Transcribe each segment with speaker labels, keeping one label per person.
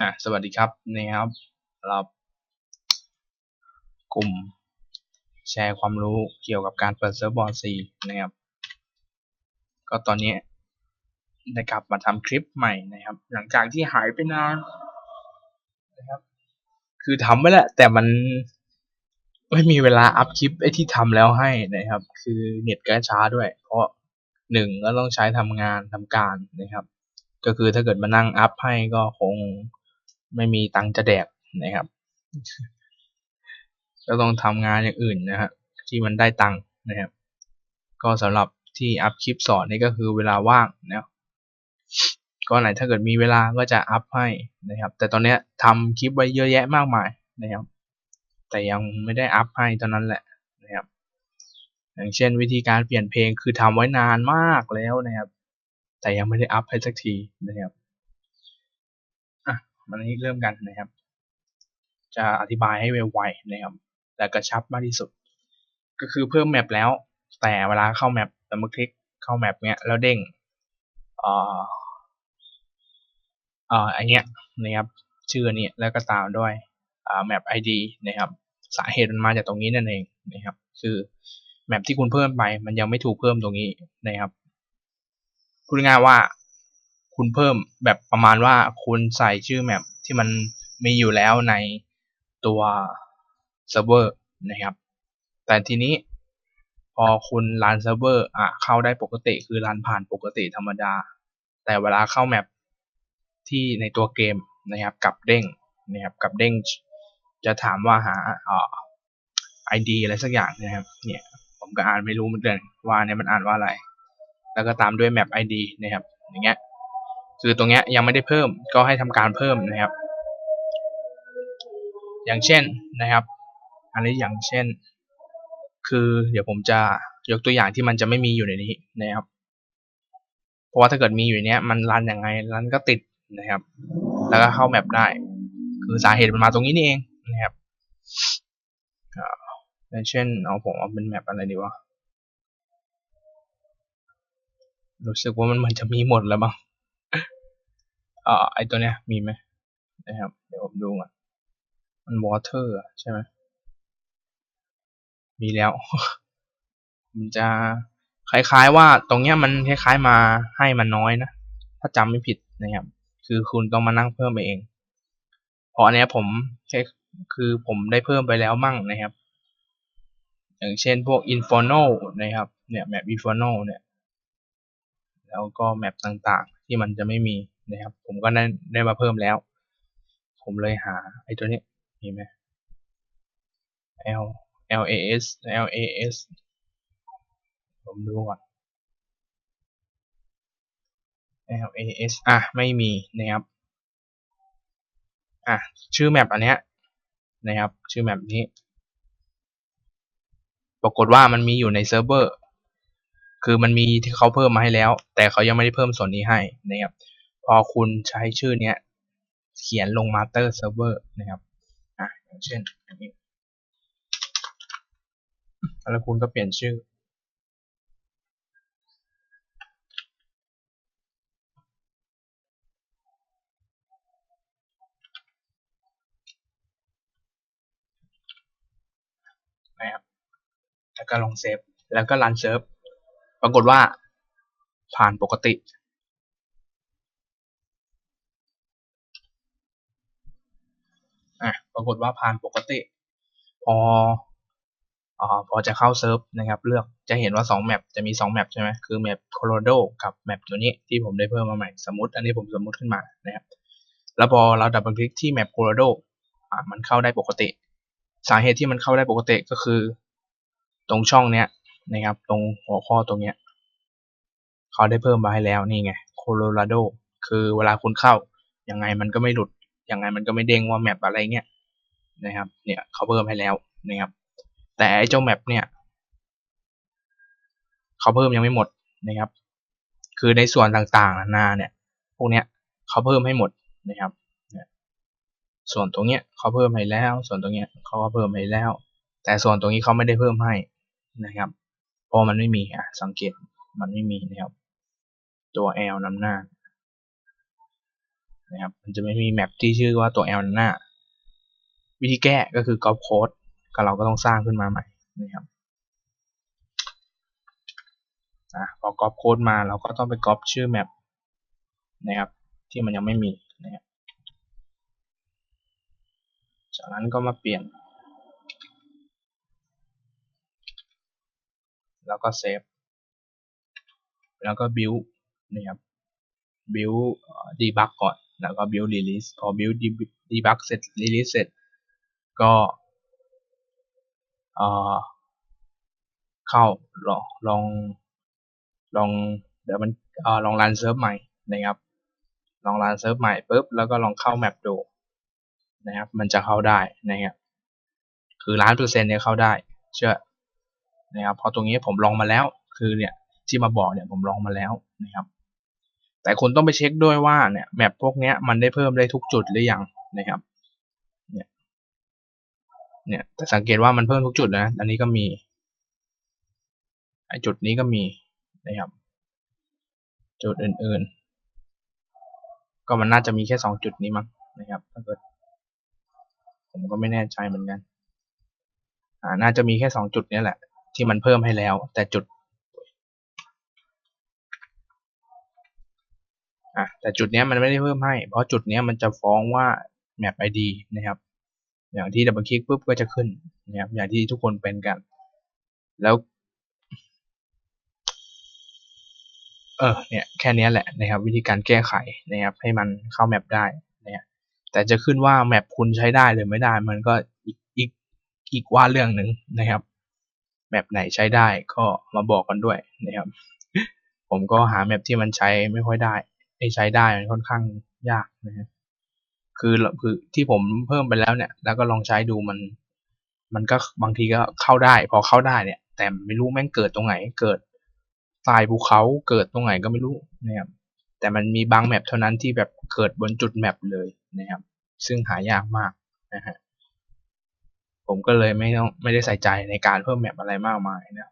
Speaker 1: อะสวัสดีครับนะครับเรากลุ่มแชร์ความรู้เกี่ยวกับการเปิดเซิร์ฟบอร์ดซีนะครับ ก็ตอนนี้ได้กลับมาทำคลิปใหม่นะครับ หลังจากที่หายไปนานนะครับ คือทำไปแหละแต่มันไม่มีเวลาอัพคลิปไอ้ที่ทำแล้วให้นะครับ คือเน็ตก็ช้าด้วย เพราะหนึ่งก็ต้องใช้ทำงานทำการนะครับ ก็คือถ้าเกิดมานั่งอัพให้ก็คง ไม่มีตังจะแดกนะครับ ก็ต้องทำงานอย่างอื่นนะฮะที่มันได้ตังนะครับ ก็สำหรับที่อัพคลิปสอนนี่ก็คือเวลาว่างนะก็ไหนถ้าเกิดมีเวลาก็จะอัพให้นะครับ แต่ตอนนี้ทำคลิปไว้เยอะแยะมากมายนะครับ แต่ยังไม่ได้อัพให้ตอนนั้นแหละนะครับ อย่างเช่นวิธีการเปลี่ยนเพลงคือทำไว้นานมากแล้วนะครับ แต่ยังไม่ได้อัพให้สักทีนะครับ มันนี้เริ่มกันนะครับ จะอธิบายให้ไวๆนะครับ และกระชับมากที่สุด ก็คือเพิ่มแมปแล้ว แต่เวลาเข้าแมปแต่มาคลิกเข้าแมปเนี้ยแล้วเด้งเอ่อเอ่ออันเนี้ยนะครับชื่อนี้แล้วก็ตามด้วยอ่าแมป ID นะครับ สาเหตุมันมาจากตรงนี้นั่นเองนะครับ คือแมปที่คุณเพิ่มไป มันยังไม่ถูกเพิ่มตรงนี้นะครับพูดง่ายว่า คุณเพิ่มแบบประมาณว่าคุณใส่ชื่อแมปที่มันมีอยู่แล้วในตัวเซิร์ฟเวอร์นะครับ แต่ทีนี้พอคุณรันเซิร์ฟเวอร์อะเข้าได้ปกติคือรันผ่านปกติธรรมดา แต่เวลาเข้าแมปที่ในตัวเกมนะครับกับเด้งนะครับกับเด้งจะถามว่าหาอ่า ID อะไรสักอย่างนะครับ เนี่ยผมก็อ่านไม่รู้เหมือนกันว่าเนี่ยมันอ่านว่าอะไร แล้วก็ตามด้วยแมป ID นะครับ อย่างเงี้ย คือตรงนี้ยังไม่ได้เพิ่มก็ให้ทำการเพิ่มนะครับ อย่างเช่นนะครับ อันนี้อย่างเช่น คือเดี๋ยวผมจะยกตัวอย่างที่มันจะไม่มีอยู่ในนี้นะครับ เพราะว่าถ้าเกิดมีอยู่เนี้ยมันรันยังไงรันก็ติดนะครับ แล้วก็เข้าแมปได้ คือสาเหตุมันมาตรงนี้นี่เองนะครับอย่างเช่นเอาผมเอาเป็นแมปอะไรดีวะรู้สึกว่ามันมันจะมีหมดแล้วบ้าง อ่าไอตัวเนี้ยมีไหมนะครับ เดี๋ยวผมดูก่อนมัน water ใช่ไหมมีแล้วมันจะคล้ายๆว่าตรงเนี้ยมันคล้ายๆมาให้มันน้อยนะ ถ้าจำไม่ผิดนะครับ คือคุณต้องมานั่งเพิ่มไปเองเพราะอันนี้ผมแค่คือผมได้เพิ่มไปแล้วมั่งนะครับ อย่างเช่นพวก inferno นะครับ เนี่ยแมป inferno เนี่ย แล้วก็แมปต่างๆ ที่มันจะไม่มี นะครับ ผมก็ได้ได้มาเพิ่มแล้ว ผมเลยหาไอ้ตัวนี้มีไหม L L A S L A S ผมดูก่อน L A S อะ ไม่มีนะครับ อะ ชื่อแมปอันเนี้ยนะครับ ชื่อแมปนี้ ปรากฏว่ามันมีอยู่ในเซิร์ฟเวอร์ คือมันมีที่เขาเพิ่มมาให้แล้ว แต่เขายังไม่ได้เพิ่มส่วนนี้ให้นะครับ พอคุณใช้ชื่อเนี้ย เขียนลง master server นะครับ อะ อย่างเช่นอันนี้แล้วคุณก็เปลี่ยนชื่อ นะครับ แล้วก็ลงเซฟ แล้วก็รันเซิร์ฟ ปรากฏว่าผ่านปกติ อะปรากฏว่าผ่านปกติ พออพอจะเข้าเซิร์ฟนะครับ เลือกจะเห็นว่า2แมปจะมี2แมปใช่ไหมคือแมปโคโลโดกับแมปตัวนี้ที่ผมได้เพิ่มมาใหม่สมมติ อันนี้ผมสมมติขึ้นมานะครับ แล้วพอเราดับเบิลคลิกที่แมปโคโลโดอะมันเข้าได้ปกติ สาเหตุที่มันเข้าได้ปกติก็คือ ตรงช่องเนี้ยนะครับ ตรงหัวข้อตรงเนี้ยเขาได้เพิ่มมาให้แล้วนี่ไงโคโลราโดคือเวลาคุณเข้ายังไงมันก็ไม่หลุด ยังไงมันก็ไม่เด้งว่าแมปอะไรเงี้ยนะครับ เนี่ยเขาเพิ่มให้แล้วนะครับ แต่ไอ้เจ้าแมปเนี่ยเขาเพิ่มยังไม่หมดนะครับ คือในส่วนต่างๆนานาเนี่ย พวกเนี้ยเขาเพิ่มให้หมดนะครับส่วนตรงเนี้ยเขาเพิ่มให้แล้ว ส่วนตรงเนี้ยเขาก็เพิ่มให้แล้ว แต่ส่วนตรงนี้เขาไม่ได้เพิ่มให้นะครับ เพราะมันไม่มีอะสังเกตมันไม่มีนะครับ ตัว L นำหน้า นะครับ มันจะไม่มีแมปที่ชื่อว่าตัว L หน้า วิธีแก้ก็คือ copy code ก็เราก็ต้องสร้างขึ้นมาใหม่นะครับอะพอ copy code มาเราก็ต้องไป copy ชื่อแมปนะครับ ที่มันยังไม่มีนะครับจากนั้นก็มาเปลี่ยน แล้วก็เซฟ แล้วก็ build นะครับ build debug ก่อน แล้วก็ build release พอ build debug เสร็จ release เสร็จ ก็เอ่อเข้าลองลองลองเดี๋ยวมันเอ่อลองรันเซิร์ฟใหม่นะครับ ลองรันเซิร์ฟใหม่ปุ๊บแล้วก็ลองเข้าแมปดูนะครับ มันจะเข้าได้นะครับคือล้านเปอร์เซ็นต์เนี่ยเข้าได้ เชื่อนะครับเพราะตรงนี้ผมลองมาแล้ว คือเนี่ยที่มาบอกเนี่ยผมลองมาแล้วนะครับ แต่คุณต้องไปเช็คด้วยว่าเนี่ยแมปพวกนี้มันได้เพิ่มได้ทุกจุดหรือยังนะครับเนี่ยเนี่ยแต่สังเกตว่ามันเพิ่มทุกจุดนะ อันนี้ก็มีไอจุดนี้ก็มีนะครับ จุดอื่นๆ ก็มันน่าจะมีแค่สองจุดนี้มั้งนะครับถ้าเกิดผมก็ไม่แน่ใจเหมือนกัน อ่า น่าจะมีแค่สองจุดนี้แหละ ที่มันเพิ่มให้แล้ว แต่จุด อะแต่จุดนี้มันไม่ได้เพิ่มให้ เพราะจุดนี้มันจะฟ้องว่า map id นะครับ อย่างที่ดับเบิลคลิกปุ๊บก็จะขึ้นนะครับอย่างที่ทุกคนเป็นกัน แล้วเออเนี่ยแค่นี้แหละนะครับ วิธีการแก้ไขนะครับให้มันเข้าแมปได้นะแต่จะขึ้นว่าแมปคุณใช้ได้หรือไม่ได้ มันก็อีกอีกอีกว่าเรื่องหนึ่งนะครับแมปไหนใช้ได้ก็มาบอกกันด้วยนะครับ ผมก็หาแมปที่มันใช้ไม่ค่อยได้ ใช้ได้มันค่อนข้างยากนะครับคือคือที่ผมเพิ่มไปแล้วเนี่ย แล้วก็ลองใช้ดูมัน มันก็บางทีก็เข้าได้ พอเข้าได้เนี่ย แต่ไม่รู้แม่งเกิดตรงไหน เกิดใต้ภูเขาเกิดตรงไหนก็ไม่รู้นะครับแต่มันมีบางแมปเท่านั้นที่แบบเกิดบนจุดแมปเลยนะครับ ซึ่งหายากมากนะฮะผมก็เลยไม่ต้องไม่ได้ใส่ใจในการเพิ่มแมปอะไรมากมายนะ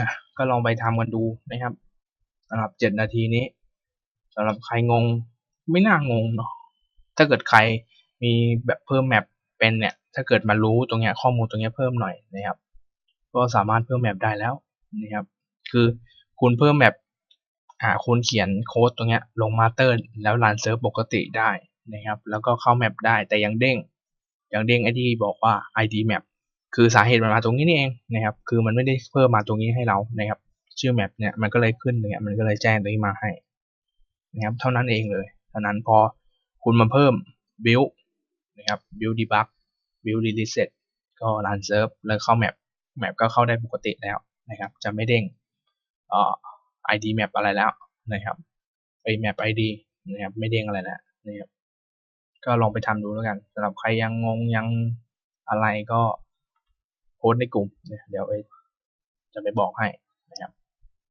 Speaker 1: นะก็ลองไปทำกันดูนะครับ สำหรับเจ็ดนาทีนี้สำหรับใครงงไม่น่างงเนาะถ้าเกิดใครมีแบบเพิ่มแมปเป็นเนี่ย ถ้าเกิดมารู้ตรงเนี้ยข้อมูลตรงเนี้ยเพิ่มหน่อยนะครับ ก็สามารถเพิ่มแมปได้แล้วนะครับ คือคุณเพิ่มแมปอ่าคุณเขียนโค้ดตรงเนี้ยลงมาเตอร์ แล้วรันเซิร์ฟปกติได้นะครับ แล้วก็เข้าแมปได้แต่ยังเด้งยังเด้งไอที่บอกว่า id map คือสาเหตุมันมาตรงนี้นี่เองนะครับ คือมันไม่ได้เพิ่มมาตรงนี้ให้เรานะครับ ชื่อแมปเนี่ยมันก็เลยขึ้นเนี่ยมันก็เลยแจ้งตรงนี้มาให้นะครับเท่านั้นเองเลยเท่านั้นพอคุณมาเพิ่ม build นะครับ build debug build release เสร็จก็ run serve แล้วเข้าแมปแมปก็เข้าได้ปกติแล้วนะครับ จะไม่เด้งเอ่อ id map อะไรแล้วนะครับไอ map id นะครับไม่เด้งอะไรแล้วนะครับก็ลองไปทำดูแล้วกันสำหรับใครยังงงยังอะไรก็โพสในกลุ่มเนี่ยเดี๋ยวจะไปบอกให้